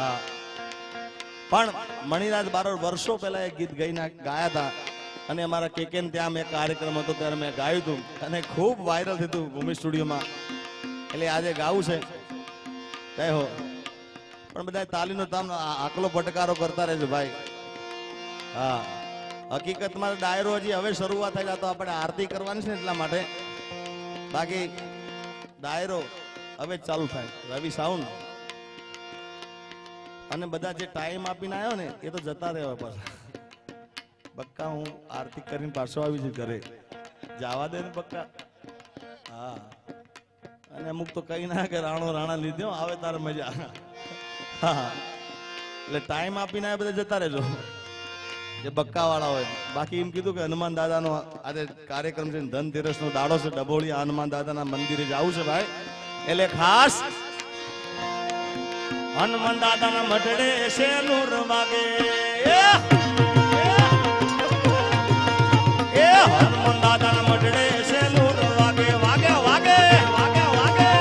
હા. પણ મણિરાજ બારોર વર્ષો પહેલા એક ગીત ગઈને ગાયા હતા. અને અમારા કેકેન ત્યાં મેં કાર્યક્રમ હતો, ત્યારે મેં ગાયું હતું. અને ખૂબ વાયરલ થયું ભૂમિ સ્ટુડિયોમાં. એટલે આજે ગાવું છે. જય હો. પણ બધા તાલીનો તામ આકલો ફટકારો કરતા રહેજો ભાઈ. હા. હકીકતમાં ડાયરો હજી હવે શરૂઆત થયેલા તો આપણે આરતી કરવાની છે એટલા માટે. બાકી ડાયરો હવે ચાલુ થાય. રવિ સાઉન્ડ. અને બધા જે ટાઈમ આપીને આવ્યો ને, એ તો જતા રહેવા પાછા. બક્કા, હું આરતી કરીને પાછો આવી છું ઘરે. જવા દે ને બક્કા. હા. અને અમુક તો કઈ ના કે રાણો રાણા લીધો આવે તારે મજા. હા એટલે ટાઈમ આપીને આવ્યા બધા જતા રહેજો. જે બક્કા વાળા હોય. બાકી એમ કીધું કે હનુમાન દાદાનો આજે કાર્યક્રમ છે ધનતેરસ નો દાડો છે ડબોળી હનુમાન દાદાના મંદિરે જવું છે ભાઈ. એટલે ખાસ હનુમાન દાદાના મઢડે હનુમાન દાદાના મઢડે નૂર વાગે. વાગે વાગે વાગે વાગે.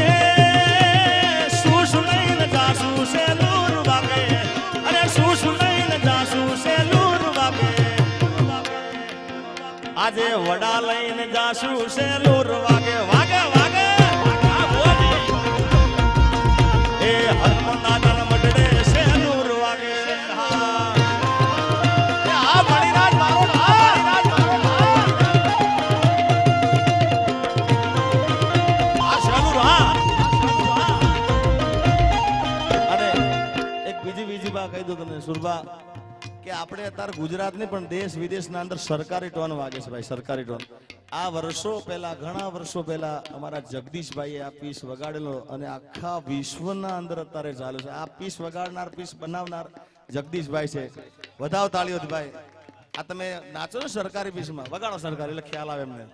એ સુસ લઈને જાસુ છે વાગે. આજે વડા લઈને નૂર વાગે વાગે. આપણે અત્યારે ગુજરાત નહીં પણ દેશ વિદેશના અંદર સરકારી ટોન વાગે છે ભાઈ, સરકારી ટોન. આ વર્ષો પહેલા, ઘણા વર્ષો પહેલા અમારા જગદીશભાઈએ આ પીસ વગાડેલો અને આખા વિશ્વના અંદર અત્યારે ચાલુ છે. આ પીસ વગાડનાર, પીસ બનાવનાર જગદીશભાઈ છે. વધાવ તાળીઓથી ભાઈ, આ તમે નાચો ને સરકારી પીસમાં. વગાડો સરકારી, એટલે ખ્યાલ આવે એમને.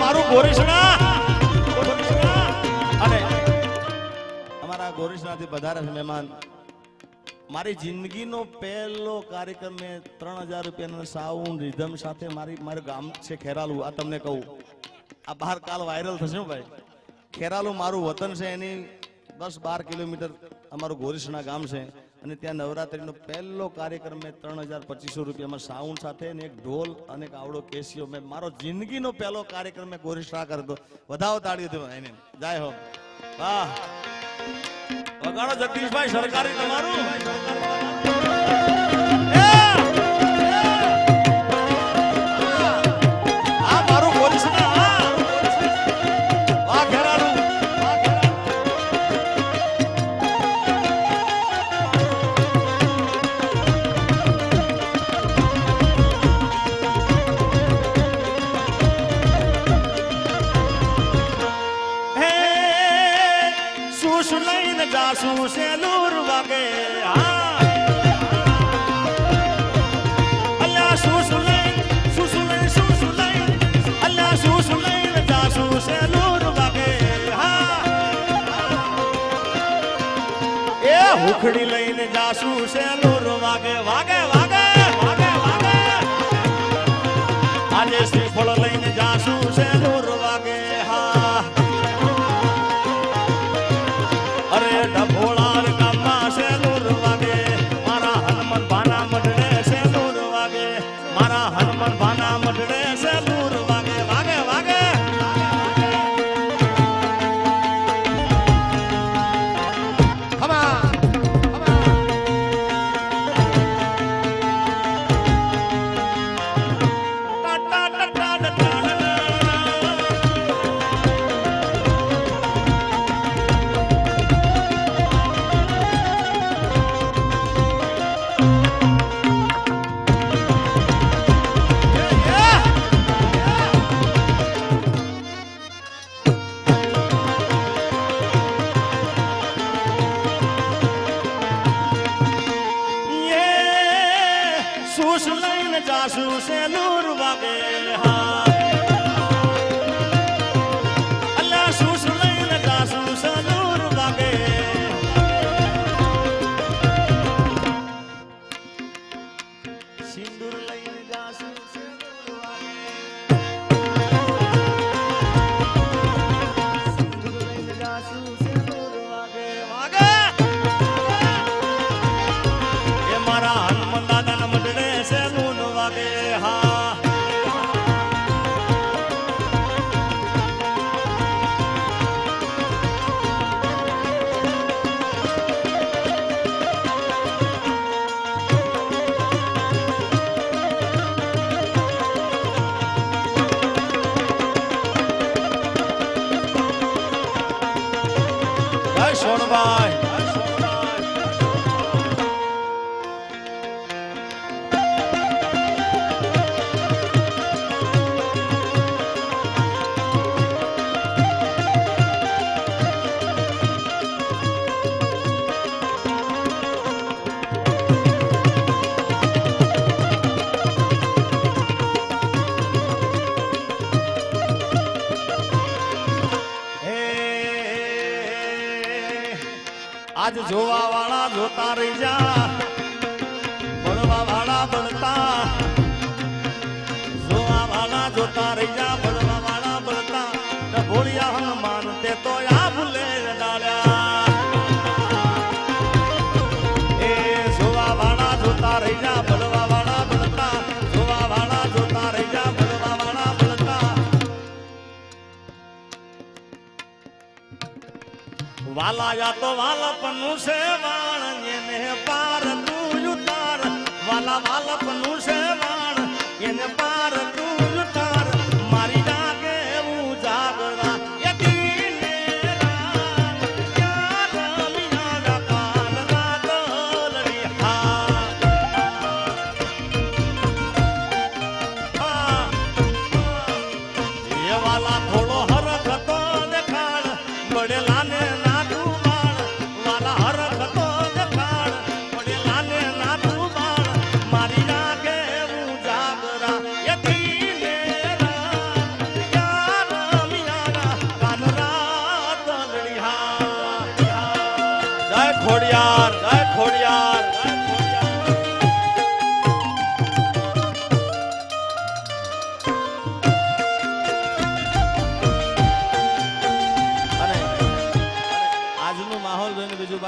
મારું ગોરીસણા. અને અમારા ગોરીસણાથી વધારે મહેમાન. મારી જિંદગીનો પહેલો કાર્યક્રમ મેં ત્રણ હજાર રૂપિયાના સાઉન્ડ રિધમ સાથે મારી મારું ગામ છે ખેરાલુ, આ તમને કહું. આ બહાર કાલ વાયરલ થશે ભાઈ. ખેરાલુ મારું વતન છે એની દસ બાર કિલોમીટર અમારું ગોરીસણા ગામ છે. અને ત્યાં નવરાત્રીનો પહેલો કાર્યક્રમ મેં ત્રણ હજાર પચીસો રૂપિયામાં સાઉન્ડ સાથે એક ઢોલ અને આવડો કેસીઓ મેં મારો જિંદગીનો પહેલો કાર્યક્રમ મેં શાહ કરતો વધાવો તાળી દો એને જાય હો. વાહ. વગાડો જગદીશભાઈ, સરકારી તમારું? એ લઈને જાસુ છે જાસૂસ લઈને જાસૂસ એનું વાગે હા જોવા વાળા જોતા રહી જા ભણવા વાળા ભણતા જોવા વાળા જોતા રહી જા ભણવા વાળા ભણતા ભોળિયા હનુમાન તે તો વાલાયા તો વાલપનું છે વાણ ને પાર તું ઉતાર. વાલા વાલપનું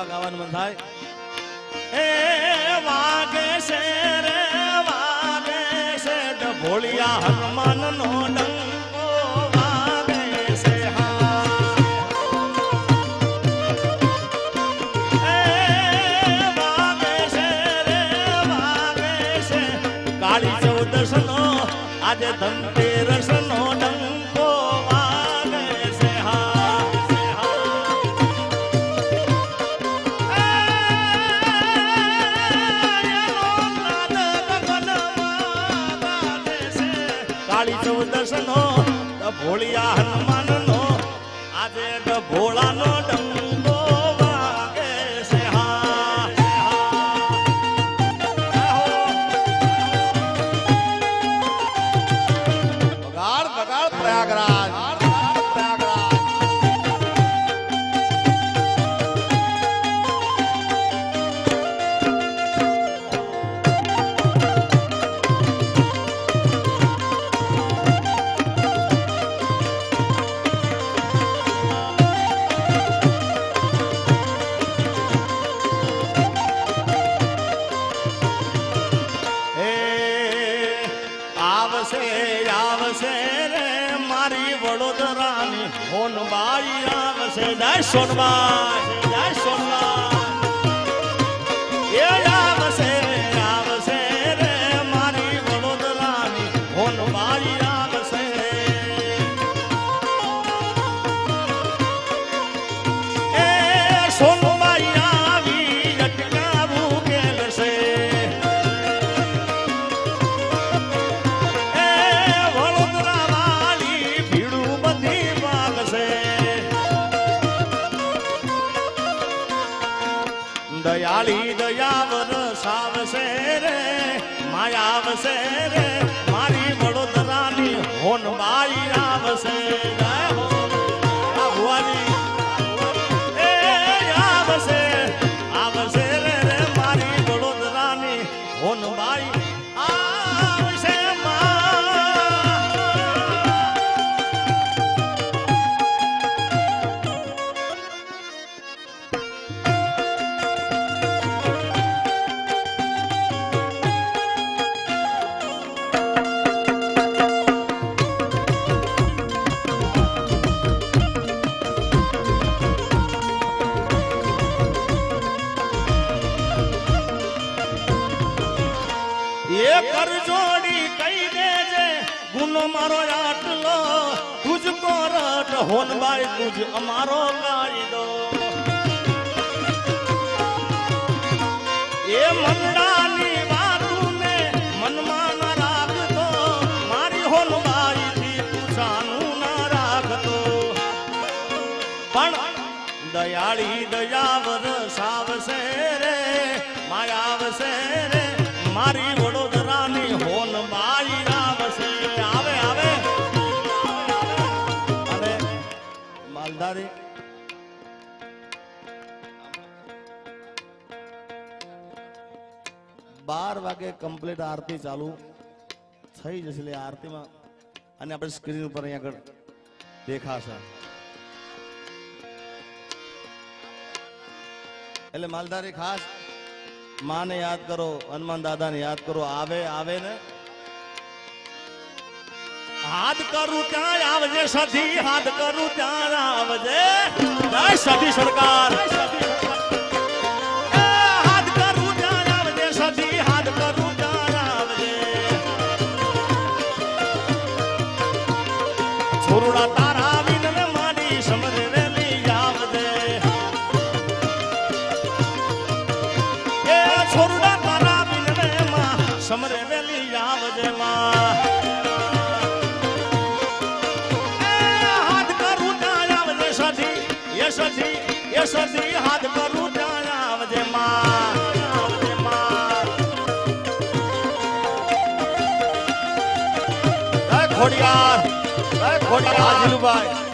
ગરબા ગાવાનું મન થાય? એ વાગે છે રે, વાગે છે ઢોળિયા હનુમાન નો ડંગ આજે ધનતેરસ નો ડંગ આજે ભોળાનો ડમ 兄弟们 કાળી દયાવર સાવશે રે માય આવશે રે, મારી વડોદરાની હોન માઈ આવશે આવશે આવશે રે મારી વડોદરાની હોન માઈ રટ હોનબાઈ તુજ અમારો કાયદો એ મંડાની મારી હોનબાઈ થી તું જાનું ના પણ દયાળી દયાવર સાવશે રે, માયા આવશે રે, મારી માલધારી બાર વાગે કમ્પ્લીટ આરતી ચાલુ. થઈ જશે એટલે આરતીમાં. અને આપણે સ્ક્રીન ઉપર અહીંયા આગળ દેખાશે. એટલે માલધારી ખાસ માને યાદ કરો, હનુમાન દાદાને યાદ કરો, આવે આવે ને? હાથ કરું ત્યાં આવજે સધી હાથ કરું ત્યાં આવજે. જય સધી સરકાર. હાથ કરું ત્યાં આવજે સધી હાથ કરું ત્યાં આવજે. છોરડા તારા વિનને મારી સમરે વેલી આવજે. એ છોરડા તારા વિનને માં સમરે સધી એ સધી હાથ કરું ત્યાં આવજે માં આવજે માં જય